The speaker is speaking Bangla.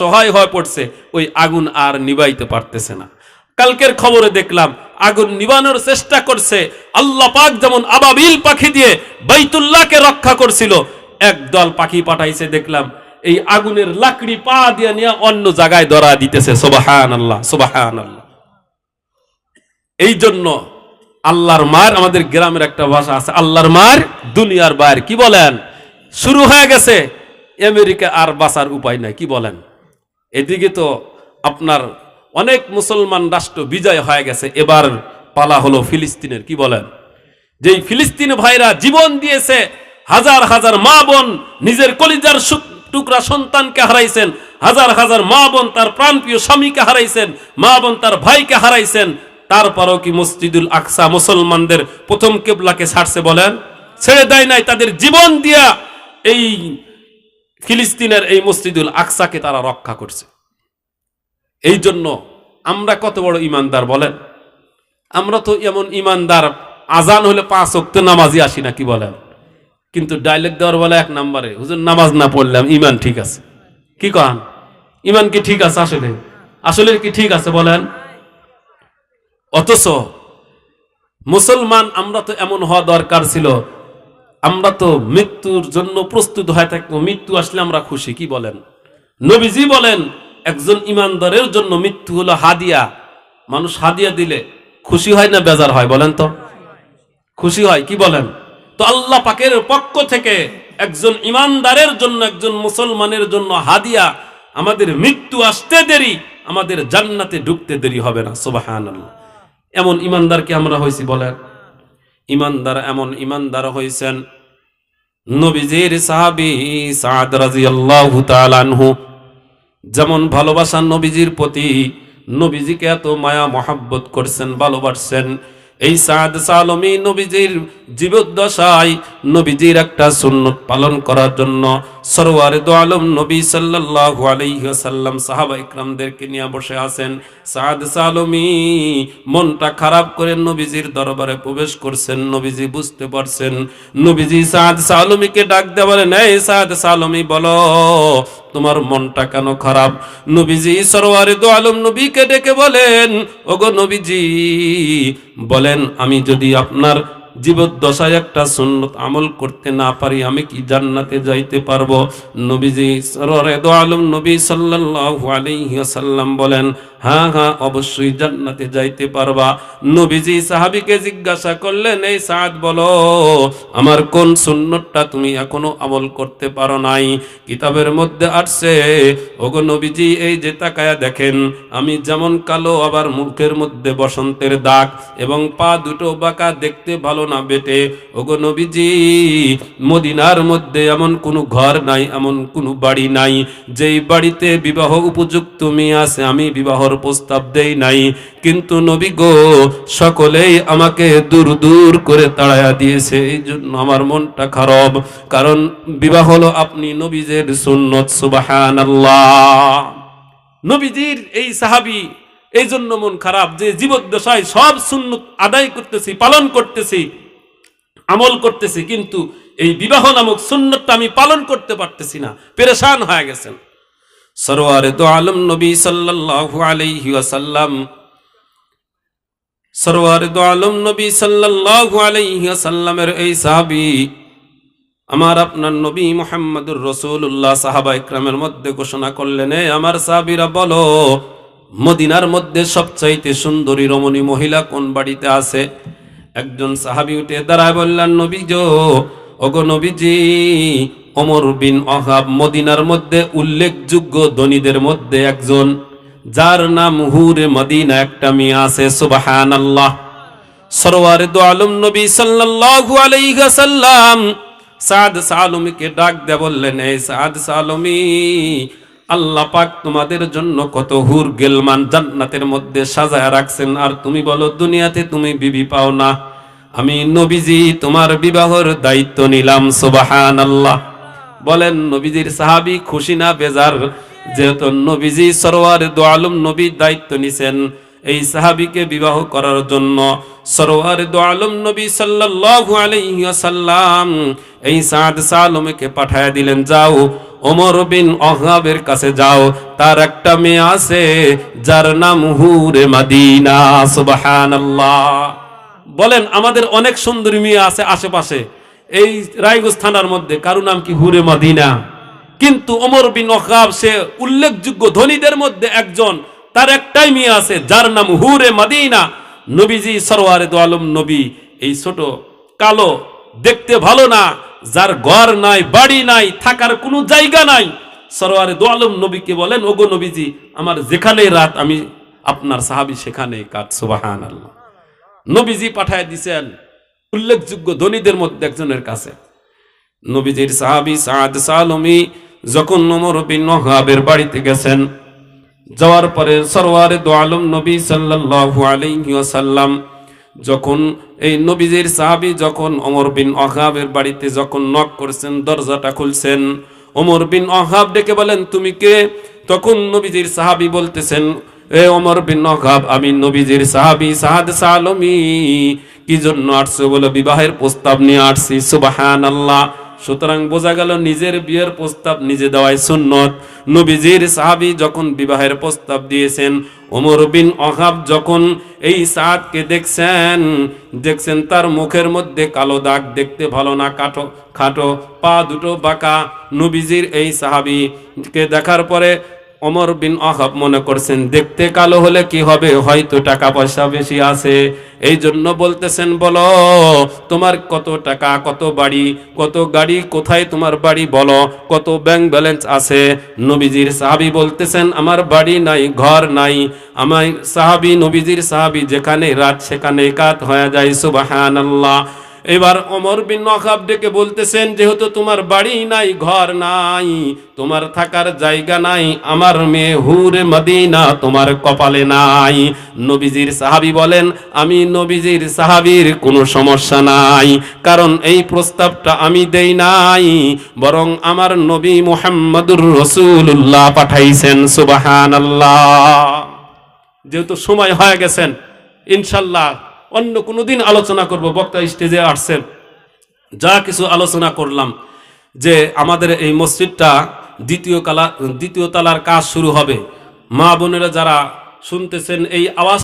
অসহায় হয়ে পড়ছে, ওই আগুন আর নিবাইতে পারতেছে না। কালকের খবরে দেখলাম, আগুন নিবানোর চেষ্টা করছে, আল্লাহ পাক যেমন আবাবিল পাখি দিয়ে বাইতুল্লাহকে রক্ষা করছিল একদল পাখি পাঠাইছে, দেখলাম, এই আগুনের লাকড়ি পা দিয়ে নিয়ে অন্য জায়গায় ধরা দিতেছে সোবাহান আল্লাহ সোবাহান আল্লাহ এই জন্য আল্লাহর মার, আমাদের গ্রামের একটা ভাষা আছে, আল্লাহর মার দুনিয়ার বাইর, কি বলেন? শুরু হয়ে গেছে, আমেরিকা আর বাঁচার উপায় নাই, কি বলেন? এদিকে তো আপনার অনেক মুসলমান রাষ্ট্র বিজয় হয়ে গেছে, এবার পালা হলো ফিলিস্তিনের, কি বলেন? যেই ফিলিস্তিন ভাইরা জীবন দিয়েছে, হাজার হাজার মা বোন নিজের কলিজার টুকরা সন্তানকে হারাইছেন, হাজার হাজার মা বোন তার প্রাণপ্রিয় স্বামীকে হারাইছেন, মা বোন তার ভাইকে হারাইছেন, তারপরও কি মসজিদুল আকসা মুসলমানদের প্রথম কেবলাকে ছাড়ছে বলেন? ছেড়ে দেয় নাই তাদের জীবন দিয়া এই ফিলিস্তিনের এই মসজিদুল আকসাকে তারা রক্ষা করছে। এই জন্য আমরা কত বড় ইমানদার বলেন? আমরা তো এমন ইমানদার, আজান হলে পাঁচ অক্ত নামাজি আসি না, কি বলেন? কিন্তু ডাইলেক্ট দেওয়ার বলে এক নাম্বারে, হুজুর, নামাজ না পড়লাম, ইমান ঠিক আছে। কি কহান ইমান কি ঠিক আছে আসলে? আসলে কি ঠিক আছে বলেন? অথচ মুসলমান, আমরা তো এমন হওয়া দরকার ছিল আমরা তো মৃত্যুর জন্য প্রস্তুত হয়ে থাকব, মৃত্যু আসলে আমরা খুশি, কি বলেন? নবীজি বলেন, একজন ইমানদারের জন্য মৃত্যু হলো হাদিয়া। মানুষ হাদিয়া দিলে খুশি হয় না বেজার হয়, বলেন তো? খুশি হয়, কি বলেন? তো আল্লাহ পাকের পক্ষ থেকে একজন ইমানদারের জন্য, একজন মুসলমানের জন্য হাদিয়া, আমাদের মৃত্যু আসতে দেরি, আমাদের জান্নাতে ঢুকতে দেরি হবে না সুবাহান এমন ইমানদার কি আমরা হয়েছি, বলেন। ইমানদার এমন ইমানদার হয়েছেন নবীজির সাহাবি সাদ রাজিয়াল্লাহু আল্লাহ যেমন ভালোবাসা নবীজির প্রতি, নবীজিকে এত মায়া মহাব্বত করছেন, ভালোবাসছেন। এই সাদ সালমি নবীজির জীবদ্দশায় নবীজির একটা সুন্নত পালন করার জন্য সরওয়ারে দো আলম নবী সাল্লাল্লাহু আলাইহি ওয়াসাল্লাম সাহাবা ইকরামদেরকে নিয়ে বসে আছেন। সাদ সালমি, মনটা খারাপ করে নবীজির দরবারে প্রবেশ করছেন, নবীজি বুঝতে পারছেন। নবীজি সাদ সালমিকে ডাক দিয়ে বলেন, এই সাদ সালমি, বলো, তোমার মনটা কেন খারাপ? নবীজি সরওয়ারে দো আলম নবীকে ডেকে বলেন, ওগো নবীজি, বলেন, আমি যদি আপনার জীবদ্দশায় একটা সুন্নত আমল করতে না পারি, আমি কি জান্নাতে যাইতে পারব? নবীজি দো আলম নবী সাল্লাল্লাহু আলাইহি ওয়াসাল্লাম বলেন হ্যাঁ হ্যাঁ অবশ্যই জান্নাতে যাইতে পারবা। নবীজি সাহাবীকে জিজ্ঞাসা করলেন, এই সাদ বলো, আমার কোন সুন্নতটা তুমি এখনও আমল করতে পারো নাই? কিতাবের মধ্যে আসছে, ওগো নবীজি, এই যে তাকায়া দেখেন, আমি যেমন কালো আবার মুখের মধ্যে বসন্তের দাগ এবং পা দুটো বাঁকা দেখতে ভালো না বেটে। ওগো নবীজি, মদিনার মধ্যে এমন কোনো ঘর নাই, এমন কোনো বাড়ি নাই, যেই বাড়িতে বিবাহ উপযুক্ত মেয়ে আছে, আমি বিবাহর প্রস্তাব দেই নাই। কিন্তু নবী গো, সকলেই আমাকে দূর দূর করে তাড়াইয়া দিয়েছে। এই জন্য আমার মনটা খারাপ। কারণ বিবাহ হলো আপনি নবীজের সুন্নত সুবাহান নবীজির এই সাহাবি এই জন্য মন খারাপ যে জীবদ্দশায় সব সুন্নত আদায় করতেছি, পালন করতেছি, আমল করতেছি, কিন্তু এই বিবাহ নামক সুন্নতটা আমি পালন করতে পারতেছি না। পেরেশান হয়ে গেছেন। সরোয়ারে তো আলম নবী সাল্লাল্লাহু আলাইহি ওয়াসাল্লাম। সরোয়ারে তো আলম নবী সাল্লাল্লাহু আলাইহি ওয়াসাল্লামের এই সাহাবী, আমার আপনার নবী মুহাম্মদুর রসুল্লাহ সাহাবা ইকরামের মধ্যে ঘোষণা করলেন আমার সাহাবীরা, বলো, মদিনার মধ্যে সবচাইতে সুন্দরী রমণী মহিলা কোন বাড়িতে আছে? একজন সাহাবী উঠে দাঁড়ায় বললেন নবীজ ওগো নবীজি অমর বিন অহাব মদিনার মধ্যে উল্লেখযোগ্য ধনীদের মধ্যে একজন, যার নাম হুরে মদিনা, একটা মেয়ে আছে সুবাহান আল্লাহ সরোয়ারে দো আলম নবী সাল্লাল্লাহু আলাইহি ওয়াসাল্লাম সাদ সালমিকে ডাক দে বললেন, এই সাদ সালমি, আল্লাহ পাক তোমাদের জন্য কত হুর গেলমান জান্নাতের মধ্যে সাজায় রাখছেন। আর তুমি বলো, দুনিয়াতে তুমি বিবি পাও না। আমি নবীজি, তোমার বিবাহর দায়িত্ব নিলাম সুবাহান আল্লাহ বলেন, নবীজির সাহাবি খুশি না বেজার, যেহেতু নবীজি সরোয়ার দো আলম নবী দায়িত্ব নিছেন এই সাহাবিকে বিবাহ করার জন্য। সরোয়ার দো আলম নবী সাল্লাল্লাহু আলাইহি এই সাদ সালমকে পাঠায় দিলেন, যাও, ওমর বিন অহাবের কাছে যাও, তার একটা মেয়ে আছে, যার নাম হুরে মাদিনা, সুবহানাল্লাহ। বলেন, আমাদের অনেক সুন্দরী মেয়ে আছে আশেপাশে। এই রায়গঞ্জ থানার মধ্যে, কারও নাম কি হুরে মদিনা? কিন্তু ওমর বিন ওখাব, সে উল্লেখযোগ্য ধনীদের মধ্যে একজন, তার একটাই মেয়ে আছে, যার নাম হুরে মদিনা। নবীজি সরোয়ারে দো আলম নবী, এই ছোট কালো, দেখতে ভালো না, যার ঘর নাই, বাড়ি নাই, থাকার কোনো জায়গা নাই। সরোয়ারে দো আলম নবীকে বলেন, ওগো নবীজি, আমার যেখানে রাত, আমি আপনার সাহাবি সেখানে কাট সুবাহান আল্লাহ নবীজি পাঠায় দিছেন উল্লেখযোগ্য ধনীদের মধ্যে একজনের কাছে। নবীজির সাহাবি সাদ সালমি যখন নমর বিন ওহাবের বাড়িতে গেছেন, যাওয়ার পরে সরওয়ারে দো আলম নবী সাল্লাল্লাহু আলাইহি ওয়াসাল্লাম যখন, এই নবীজির সাহাবি যখন ওমর বিন ওহাবের বাড়িতে যখন নক করছেন, দরজাটা খুলছেন, ওমর বিন ওহাব ডেকে বলেন, তুমি কে? তখন নবীজির সাহাবি বলতেছেন এ ওমর বিন ওহাব আমি নবীজির সাহাবি সাহাদ সালমি, কি জন্য আসছো বলে? বিবাহের প্রস্তাব নিয়ে আসছি, সুবহানাল্লাহ। সুতরাং বোঝা গেল নিজের বিয়ের প্রস্তাব নিজে দেওয়াই সুন্নত। নবীজির সাহাবি যখন বিবাহের প্রস্তাব দিয়েছেন, ওমর বিন অহাব যখন এই সাদকে দেখছেন দেখছেন তার মুখের মধ্যে কালো দাগ দেখতে ভালো না, কাটো, খাটো, পা দুটো বাঁকা। নবীজির এই সাহাবিকে দেখার পরে অমর বিন আহাব মনে করছেন, দেখতে কালো হলে কি হবে? হয়তো টাকা পয়সা বেশি আছে। এই জন্য বলতেছেন, বলো, তোমার কত টাকা, কত বাড়ি, কত গাড়ি, কোথায় তোমার বাড়ি বলো, কত ব্যাংক ব্যালেন্স আছে? নবীজির সাহাবি বলতেছেন, আমার বাড়ি নাই, ঘর নাই। আমার সাহাবি, নবীজির সাহাবি যেখানে রাত সেখানে কাত হয়ে যায় সুবাহান এবার অমর বিন নখাব ডেকে বলতেছেন, যেহেতু তোমার বাড়ি নাই, ঘর নাই, তোমার থাকার জায়গা নাই, আমার মেয়ে হুরে মদিনা তোমার কপালে নাই। নবীজির সাহাবি বলেন, আমি নবীজির সাহাবির কোনো সমস্যা নাই, কারণ এই প্রস্তাবটা আমি দেই নাই, বরং আমার নবী মুহাম্মদুর রসুল্লাহ পাঠাইছেন সুবাহান আল্লাহ যেহেতু সময় হয়ে গেছেন, ইনশাল্লাহ অন্য কোনো দিন আলোচনা করব। বক্তা স্টেজে আসছেন। যা কিছু আলোচনা করলাম যে আমাদের এই মসজিদটা দ্বিতীয় কালা দ্বিতীয় তালার কাজ শুরু হবে। মা বোনেরা যারা শুনতেছেন এই আওয়াজ